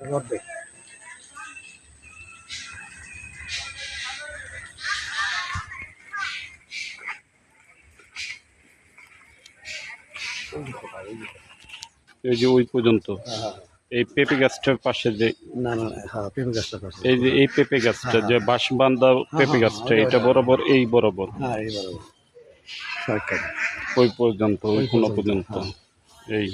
অর্ধেক এই যে ওই পর্যন্ত হ্যাঁ, হ্যাঁ। এই পেঁপে গাছটার পাশে যে না হ্যাঁ পেঁপে গাছটা পাশে। এই যে এই পেঁপে গাছটা যে বাঁশবান্ধা পেঁপে গাছটা এটা বরাবর এই বরাবর? হ্যাঁ এই বরাবর। ওই পর্যন্ত ওই কোনো পর্যন্ত, পর্যন্ত এই।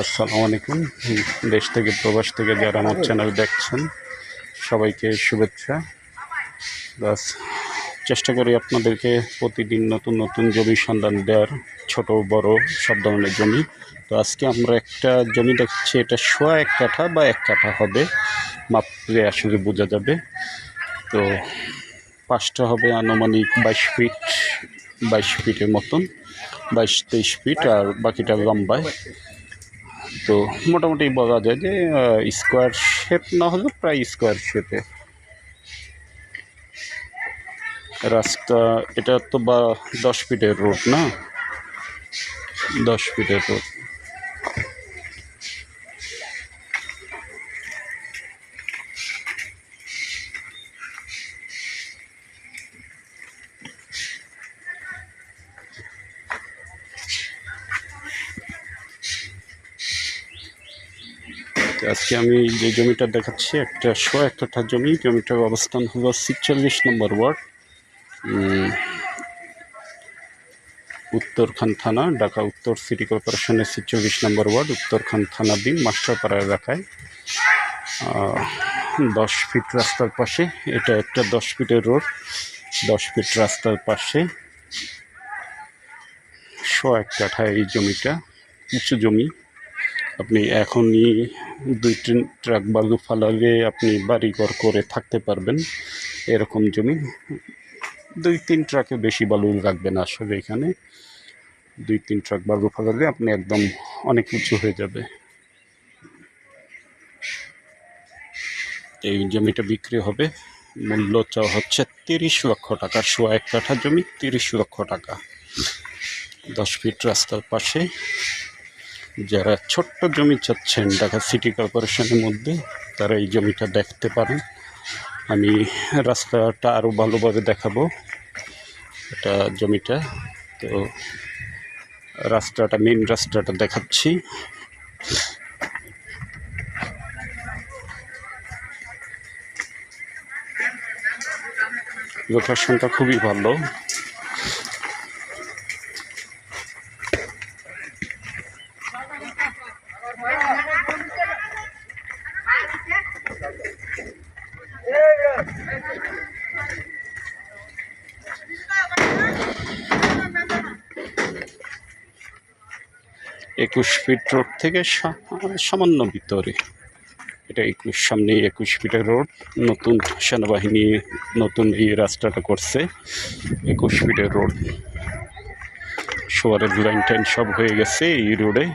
আসসালামু আলাইকুম। দেশ থেকে, প্রবাস থেকে যারা আমার চ্যানেল দেখছেন, সবাইকে শুভেচ্ছা। বাস, চেষ্টা করি আপনাদেরকে প্রতিদিন নতুন নতুন জমি সন্ধান দেওয়ার, ছোট, বড় সব ধরনের জমি। তো আজকে আমরা একটা জমি দেখছি, এটা শোয়া এক কাঠা বা এক কাঠা হবে মাপলে আসলে বোঝা যাবে। তো পাঁচটা হবে আনুমানিক বাইশ ফিট, বাইশ ফিটের মতন। বাইশ তেইশ ফিট আর বাকিটা লম্বায়। তো মোটামুটি বলা যায় যে স্কোয়ার শেপ না হলেও প্রায় স্কোয়ার শেপে রাস্তা, এটা তো বা দশ ফিটের রোড না? দশ ফিটের রোড আজকে আমি যে জমিটা দেখাচ্ছি, একটা শো একটা জমি। জমিটার অবস্থান হলো সিকচল্লিশ নম্বর ওয়ার্ড উত্তরখান থানা, ঢাকা উত্তর সিটি কর্পোরেশনের সিকচল্লিশ নম্বর ওয়ার্ড, উত্তরখান থানাধীন মাস্টারপাড়া এলাকায়। দশ ফিট রাস্তার পাশে, এটা একটা দশ ফিটের রোড, দশ ফিট রাস্তার পাশে। শো, এক কাঠা এই জমিটা, উঁচু জমি। আপনি এখনই দুই তিন ট্রাক বালু ফালালে আপনি বাড়িঘর করে থাকতে পারবেন এরকম জমি। দুই তিন ট্রাকে বেশি বালু লাগবে না আসলে এখানে। দুই তিন ট্রাক বালু ফালালে আপনি একদম অনেক উঁচু হয়ে যাবে। এই জমিটা বিক্রি হবে। মূল্য চাওয়া হচ্ছে তিরিশ লক্ষ টাকা। সোয়া এক কাঠা জমি তিরিশ লক্ষ টাকা। দশ ফিট রাস্তার পাশে। যারা ছোট্ট জমি চাচ্ছেন ঢাকা সিটি কর্পোরেশনের মধ্যে, তারা এই জমিটা দেখতে পারেন। আমি রাস্তাটা আরও ভালোভাবে দেখাবো। এটা জমিটা, তো রাস্তাটা মেন রাস্তাটা দেখাচ্ছি। লোকেশনটা খুবই ভালো। একুশ ফিট রোড থেকে সামান্য ভিতরে। এটা একুশ সামনে একুশ ফিটের রোড। নতুন সেনাবাহিনী নতুন এই রাস্তাটা করছে একুশ ফিটের রোড। শোয়ারের লাইন টাইন সব হয়ে গেছে এই রোডে।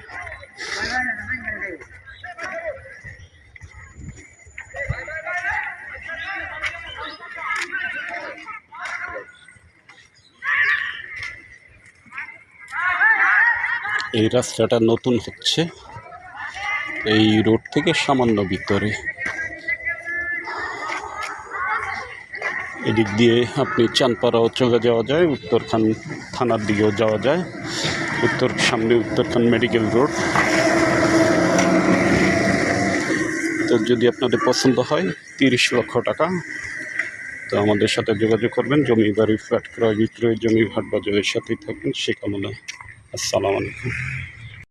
এই রাস্তাটা নতুন হচ্ছে। এই রোড থেকে সামান্য ভিতরে। এদিক দিয়ে আপনি চানপাড়াও চলে যাওয়া যায়, উত্তরখান থানার দিকেও যাওয়া যায়। উত্তর, সামনে উত্তরখান মেডিকেল রোড। তো যদি আপনাদের পছন্দ হয়, তিরিশ লক্ষ টাকা। তো আমাদের সাথে যোগাযোগ করবেন, জমি বাড়ি ফ্ল্যাট ক্রয় বিক্রয়, জমি হাট বাজারের সাথেই থাকবেন, সে কামনা আসসালামু আলাইকুম।